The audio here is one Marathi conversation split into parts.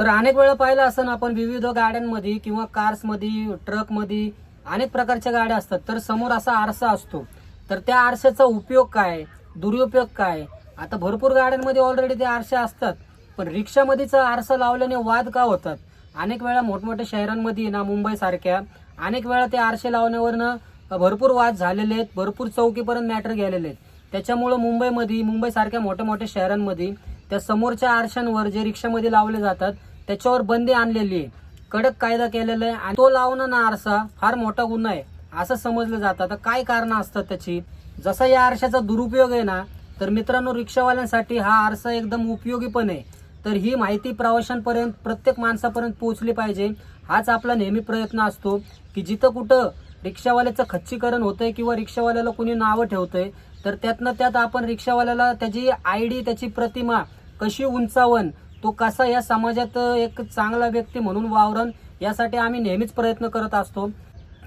तर अनेक वेळा पाहिलं असं आपण विविध गाड्यांमध्ये किंवा कार्समध्ये ट्रकमध्ये अनेक प्रकारच्या गाड्या असतात. तर समोर असा आरसा असतो. तर त्या आरशाचा उपयोग काय? दुरुपयोग काय? आता भरपूर गाड्यांमध्ये ऑलरेडी ते आरसे असतात पण रिक्षामध्येचा आरसा लावल्याने वाद का होतात? अनेक वेळा मोठमोठ्या शहरांमध्ये ना मुंबईसारख्या अनेक वेळा ते आरसे लावण्यावरनं भरपूर वाद झालेले आहेत भरपूर चौकीपर्यंत मॅटर गेलेले आहेत. त्याच्यामुळं मुंबईमध्ये मुंबईसारख्या मोठ्या मोठ्या शहरांमध्ये त्या समोरच्या आरशांवर जे रिक्षामध्ये लावले जातात त्याच्यावर बंदी आणलेली आहे. कडक कायदा केलेला आहे आणि तो लावणं ना आरसा फार मोठा गुन्हा आहे. असं समजलं जातं. तर काय कारण असतात त्याची? जसा या आरशाचा दुरुपयोग आहे ना तर मित्रांनो रिक्षावाल्यांसाठी हा आरसा एकदम उपयोगी पण आहे. तर ही माहिती प्रवाशांपर्यंत प्रत्येक माणसापर्यंत पोहोचली पाहिजे. हाच आपला नेहमी प्रयत्न असतो की जिथं कुठं रिक्षावाल्याचं खच्चीकरण होतंय किंवा रिक्षावाल्याला कुणी नावं ठेवतंय तर त्यातनं त्यात आपण रिक्षावाल्याला त्याची आय डी त्याची प्रतिमा कशी उंचावन तो कसा या समाजात एक चांगला व्यक्ती म्हणून वावरण यासाठी आम्ही नेहमीच प्रयत्न करत असतो.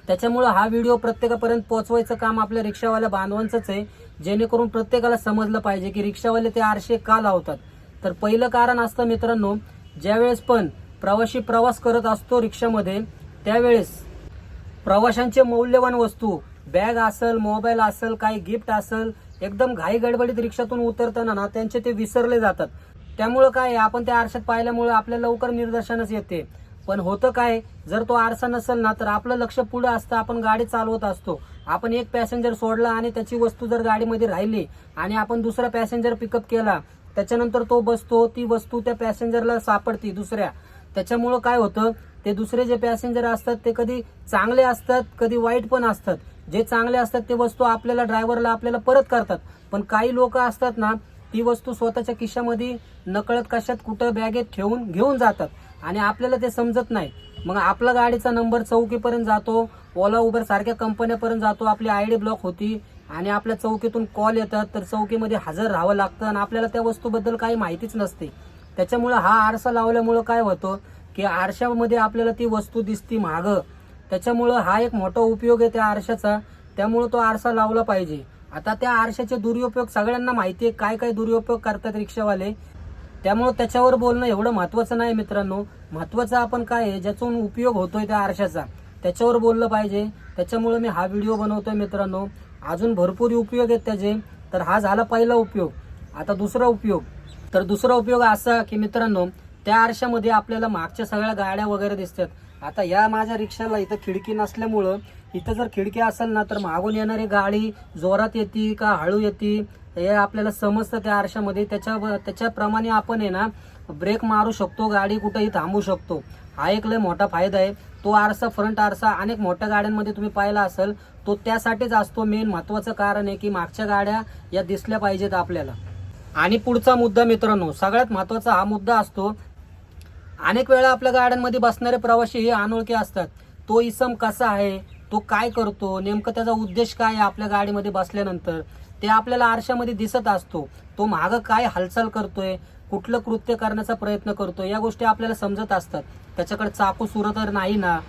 त्याच्यामुळं हा व्हिडिओ प्रत्येकापर्यंत पोहोचवायचं काम आपल्या रिक्षावाल्या बांधवांचंच आहे. जेणेकरून प्रत्येकाला समजलं पाहिजे की रिक्षावाले ते आरशे का लावतात. तर पहिलं कारण असतं मित्रांनो ज्यावेळेस पण प्रवाशी प्रवास करत असतो रिक्षामध्ये त्यावेळेस प्रवाशांचे मौल्यवान वस्तू बॅग असेल मोबाईल असेल काही गिफ्ट असेल एकदम घाई गडबडीत रिक्षातून उतरताना ना त्यांचे ते विसरले जातात. त्यामुळं काय आहे, आपण त्या आरशात पाहिल्यामुळे आपल्या लवकर निदर्शनच येते. पण होतं काय जर तो आरसा नसेल ना तर आपलं लक्ष पुढे असतं आपण गाडी चालवत असतो. आपण एक पॅसेंजर सोडला आणि त्याची वस्तू जर गाडीमध्ये राहिली आणि आपण दुसरा पॅसेंजर पिकअप केला त्याच्यानंतर तो बसतो ती वस्तू त्या पॅसेंजरला सापडती दुसऱ्या. त्याच्यामुळं काय होतं ते दुसरे जे पॅसेंजर असतात ते कधी चांगले असतात कधी वाईट पण असतात. जे चांगले असतात ते वस्तू आपल्याला ड्रायव्हरला आपल्याला परत करतात. पण काही लोक असतात ना ती वस्तू स्वतःच्या खिशामध्ये नकळत कशात कुठं बॅगेत ठेवून घेऊन जातात आणि आपल्याला ते समजत नाही. मग आपला गाडीचा नंबर चौकीपर्यंत जातो ओला उबर सारख्या कंपन्यापर्यंत जातो आपली आय डी ब्लॉक होती आणि आपल्या चौकीतून कॉल येतात तर चौकीमध्ये हजर राहावं लागतं आणि आपल्याला त्या वस्तूबद्दल काही माहितीच नसते. त्याच्यामुळं हा आरसा लावल्यामुळं काय होतं की आरशामध्ये आपल्याला ती वस्तू दिसती मागं. त्याच्यामुळं हा एक मोठा उपयोग आहे त्या आरशाचा. त्यामुळं तो आरसा लावला पाहिजे. आता त्या आरशाचे दुरुपयोग सगळ्यांना माहिती आहे काय काय दुरुपयोग करतात रिक्षावाले? त्यामुळं त्याच्यावर बोलणं एवढं महत्वाचं नाही मित्रांनो. महत्वाचं आपण काय आहे? ज्यातून उपयोग होतोय त्या आरशाचा. त्याच्यावर बोललं पाहिजे. त्याच्यामुळं मी हा व्हिडिओ बनवतोय मित्रांनो. अजून भरपूर उपयोग आहेत त्याचे. तर हा झाला पहिला उपयोग. आता दुसरा उपयोग. तर दुसरा उपयोग असा की मित्रांनो त्या आरशामध्ये आपल्याला मागच्या सगळ्या गाड्या वगैरे दिसतात. आता या माझ्या रिक्षाला इथं खिडकी नसल्यामुळं इथं जर खिडकी असेल ना तर मागून येणारी गाडी जोरात येते का हळू येते हे आपल्याला समजतं त्या आरशामध्ये. त्याच्या त्याच्याप्रमाणे आपण आहे ना ब्रेक मारू शकतो गाडी कुठेही थांबू शकतो. हा एक लय मोठा फायदा आहे. तो आरसा फ्रंट आरसा अनेक मोठ्या गाड्यांमध्ये तुम्ही पाहिला असेल तो त्यासाठीच असतो मेन महत्वाचं कारण आहे की मागच्या गाड्या या दिसल्या पाहिजेत आपल्याला. आणि पुढचा मुद्दा मित्रांनो सगळ्यात महत्त्वाचा हा मुद्दा असतो अनेक वेळा आपल्या गाड्यांमध्ये बसणारे प्रवासी हे अनोळखी असतात. तो इसम कसा आहे? तो काय करतो? नेमकं त्याचा उद्देश काय आहे आपल्या गाडीमध्ये बसल्यानंतर? ते आपल्याला आरशामध्ये दिसत असतो. तो मागं काय हालचाल करतोय? कुठलं कृत्य करण्याचा प्रयत्न करतोय? या गोष्टी आपल्याला समजत असतात. त्याच्याकडे चाकू सुर तर नाही ना?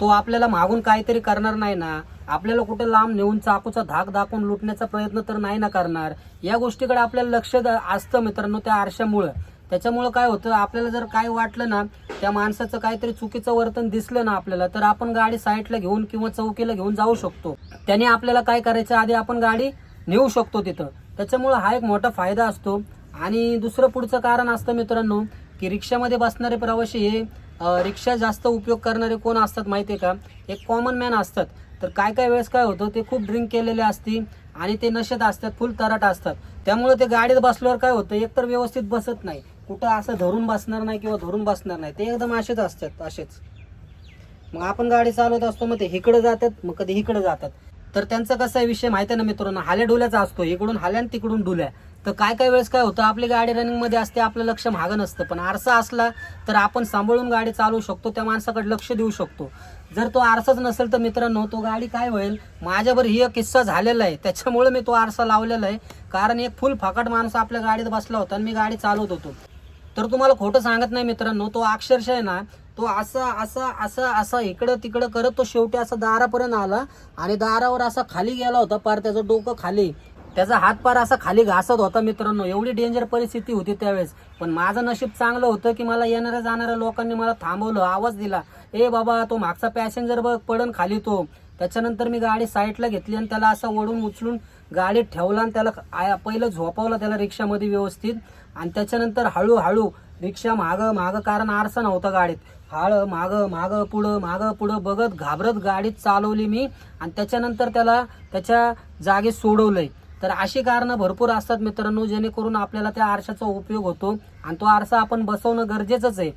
तो आपल्याला मागून काहीतरी करणार नाही ना? आपल्याला कुठे लांब नेऊन चाकूचा धाक दाखवून लुटण्याचा प्रयत्न तर नाही ना करणार? या गोष्टीकडे आपल्याला लक्ष द- असतं मित्रांनो त्या आरशामुळं. त्याच्यामुळं काय होतं आपल्याला जर काय वाटलं ना त्या माणसाचं काहीतरी चुकीचं वर्तन दिसलं ना आपल्याला तर आपण गाडी साईडला घेऊन किंवा चौकीला घेऊन जाऊ शकतो. त्याने आपल्याला काय करायचं आधी आपण गाडी नेऊ शकतो तिथं. त्याच्यामुळं हा एक मोठा फायदा असतो. आणि दुसरं पुढचं कारण असतं मित्रांनो की रिक्षामध्ये बसणारे प्रवासी हे रिक्षा जास्त उपयोग करणारे कोण असतात माहितीये का? एक कॉमन मॅन असतात. तर काय काय वेळेस काय होतं ते खूप ड्रिंक केलेले असते आणि ते नशेत असतात फुल तराट असतात. त्यामुळे ते गाडीत बसल्यावर काय होतं एकतर व्यवस्थित बसत नाही. कुठं असं धरून बसणार नाही किंवा धरून बसणार नाही ते एकदम असेच असतात असेच. मग आपण गाडी चालवत असतो मग ते इकडं जातात मग कधी इकडं जातात. तर त्यांचा कसा आहे विषय माहिती आहे ना मित्रांनो? हाल्या डोल्याचा असतो इकडून हाल्या आणि तिकडून डोल्या. तर काय काय वेळेस काय होतं आपली गाडी रनिंगमध्ये असते आपलं लक्ष मागं नसतं. पण आरसा असला तर आपण सांभाळून गाडी चालवू शकतो त्या माणसाकडे लक्ष देऊ शकतो. जर तो आरसाच नसेल तर मित्रांनो तो गाडी काय होईल? माझ्यावर ही एक किस्सा झालेला आहे. त्याच्यामुळे मी तो आरसा लावलेला आहे. कारण एक फुल फाकट माणूस आपल्या गाडीत बसला होता आणि मी गाडी चालवत होतो. तर तुम्हाला खोटं सांगत नाही मित्रांनो तो अक्षरशः आहे ना तो असा असा असा असा इकडं तिकडं करत तो शेवटी असा दारापर्यंत आला आणि दारावर असा खाली गेला होता पार त्याचं डोकं खाली. त्याचा हात पार असा खाली घासत होता मित्रांनो. एवढी डेंजर परिस्थिती होती त्यावेळेस. पण माझं नशीब चांगलं होतं की मला येणाऱ्या जाणाऱ्या लोकांनी मला थांबवलं आवाज दिला. ए बाबा तो मागचा पॅसेंजर बघ पडन खाली तो. त्याच्यानंतर मी गाडी साईडला घेतली आणि त्याला असं ओढून उचलून गाडीत ठेवला आणि त्याला पहिलं झोपवलं त्याला रिक्षामध्ये व्यवस्थित. आणि त्याच्यानंतर हळूहळू रिक्षा मागं मागं कारण आरसा नव्हता गाडीत. हळ मागं मागं पुढं मागं पुढं बघत घाबरत गाडीत चालवली मी. आणि त्याच्यानंतर त्याला त्याच्या जागे सोडवलंय. तर अशी कारणं भरपूर असतात मित्रांनो जेणेकरून आपल्याला त्या आरशाचा उपयोग होतो. आणि तो आरसा आपण बसवणं गरजेचंच आहे.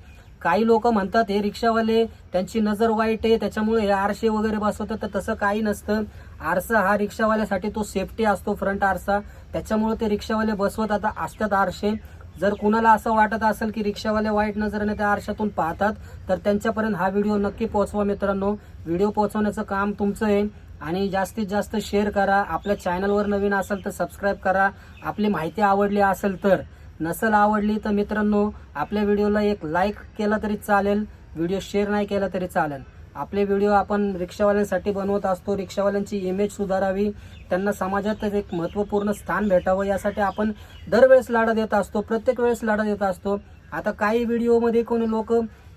काही लोक म्हणतात हे रिक्षावाले त्यांची नजर वाईट आहे त्याच्यामुळे हे आरशे वगैरे बसवतात. तर तसं काही नसतं. आरसा हा रिक्षावाल्यासाठी तो सेफ्टी असतो फ्रंट आरसा. त्याच्यामुळे ते रिक्षावाले बसवत आता असतात आरशे जर कुणाला असं वाटत असेल की रिक्षावाले वाईट नजरेने त्या आरशातून पाहतात तर त्यांच्यापर्यंत हा व्हिडिओ नक्की पोहोचवा मित्रांनो. व्हिडिओ पोहोचवण्याचं काम तुमचं आहे. आणि जास्तीत जास्त शेअर करा. आपल्या चॅनलवर नवीन असेल तर सबस्क्राईब करा. आपली माहिती आवडली असेल तर नसेल आवडली तर मित्रांनो आपल्या व्हिडिओला एक लाईक केला तरी चालेल व्हिडिओ शेअर नाही केला तरी चालेल. आपले व्हिडिओ आपण रिक्षावाल्यांसाठी बनवत असतो रिक्षावाल्यांची इमेज सुधारावी त्यांना समाजात एक महत्त्वपूर्ण स्थान भेटावं यासाठी आपण दरवेळेस लढा देत असतो प्रत्येक वेळेस लढा देत असतो. आता काही व्हिडिओमध्ये कोणी लोक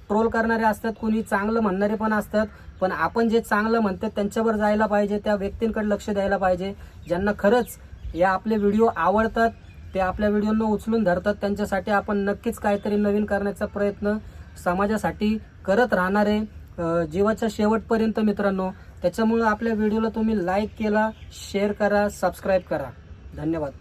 ट्रोल करणारे असतात कोणी चांगलं म्हणणारे पण असतात पण आपण जे चांगलं म्हणतात त्यांच्यावर जायला पाहिजे त्या व्यक्तींकडे लक्ष द्यायला पाहिजे. ज्यांना खरंच या आपले व्हिडिओ आवडतात ते आपल्या व्हिडिओंना उचलून धरतात. त्यांच्यासाठी आपण नक्कीच काहीतरी नवीन करण्याचा प्रयत्न समाजासाठी करत राहणार आहे. जीवाच्या शेवटपर्यंत मित्रांनो त्याच्यामुळं आपल्या व्हिडिओला तुम्ही लाईक केला शेअर करा सबस्क्राईब करा. धन्यवाद.